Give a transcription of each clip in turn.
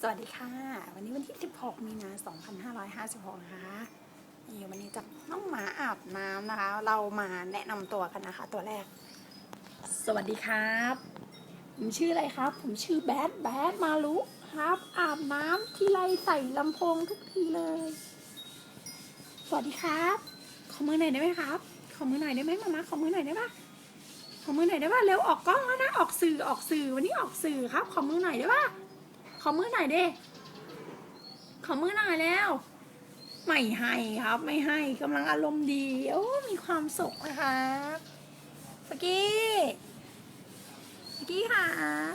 สวัสดีค่ะ วันนี้วันที่ 16 มีนา2556 นะคะนี่วันนี้จะน้องหมาอาบน้ำนะคะ เรามาแนะนำตัวกันนะคะ ตัวแรก สวัสดีครับ ผมชื่ออะไรครับ ผมชื่อแบดแบดมารุครับ อาบน้ำที่ไรใส่ลำโพงทุกทีเลย สวัสดีครับขอมือหน่อยได้ไหมครับ ขอมือหน่อยได้ไหมมามาขอมือหน่อยได้ปะขอมือหน่อยได้ปะเร็วออกกล้องแล้วนะ ออกสื่อออกสื่อวันนี้ออกสื่อครับ ขอมือหน่อยได้ปะ อมือหน่อยดิขอมือหน่อยแล้ว ไม่ให้ครับ ไม่ให้กำลังอารมณ์ดี โอ้ มีความสุขนะครับสกี้สกี้ค่ะ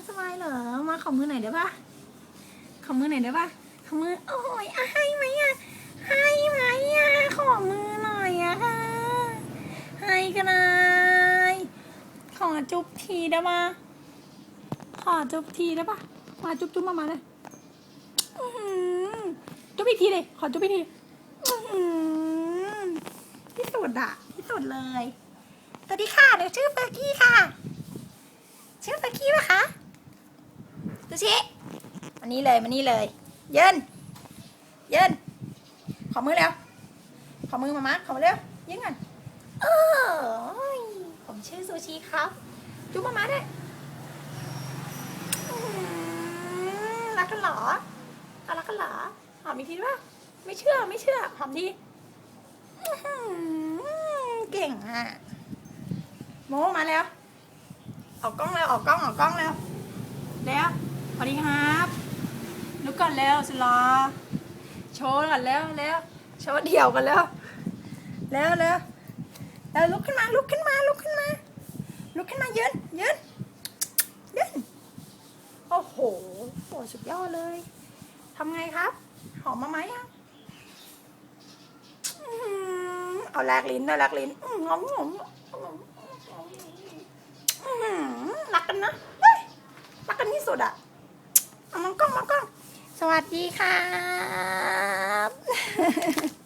สบายเหรอ มาขอมือหน่อยได้ปะขอมือหน่อยได้ปะขอมือ โอ้ยอให้ไหมอะให้ไหมอะขอมือหน่อยอะค่ะ ให้กันเลยขอจุ๊บทีได้ปะขอจุ๊บทีได้ปะมาจุ๊บจุ๊บมามาเลย จุ๊บอีกทีเลยขอจุ๊บอีกทีที่สุดอะที่สุดเลย สวัสดีค่ะเดี๋ยวชื่อเฟอร์กี้ค่ะ ชื่อเฟอร์กี้ปะคะดูชิมานี่เลยมานี่เลย เยินเยินขอมือแล้ว ขอมือมามาขอมือเร็วยืนก่อนเออผมชื่อซูชิครับ จุ๊บมามาด้วยรักกันเหรอ อะรักกันเหรอหอมอีกทีด้วยไม่เชื่อไม่เชื่อหอมทีอื้อหือเก่งอะโมมาแล้ว ออกกล้องแล้วออกกล้องออกกล้องแล้วแล้วสวัสดีครับลุกก่อนแล้วสุดรอโชว์ก่อนแล้วแล้วโชว์เดี่ยวกันแล้ว แล้วแล้วแล้วลุกขึ้นมาลุกขึ้นมาลุกขึ้นมาลุกขึ้นมายืนยืนยืนโอ้โหโหสุดยอดเลย ทำไงครับ หอมมาไหมอะเอาแลกลิ้นด้วยแลกลิ้นงงงอมงอมรักกันนะรักกันที่สุดอะเอามองกล้องมองกล้องสวัสดีครับ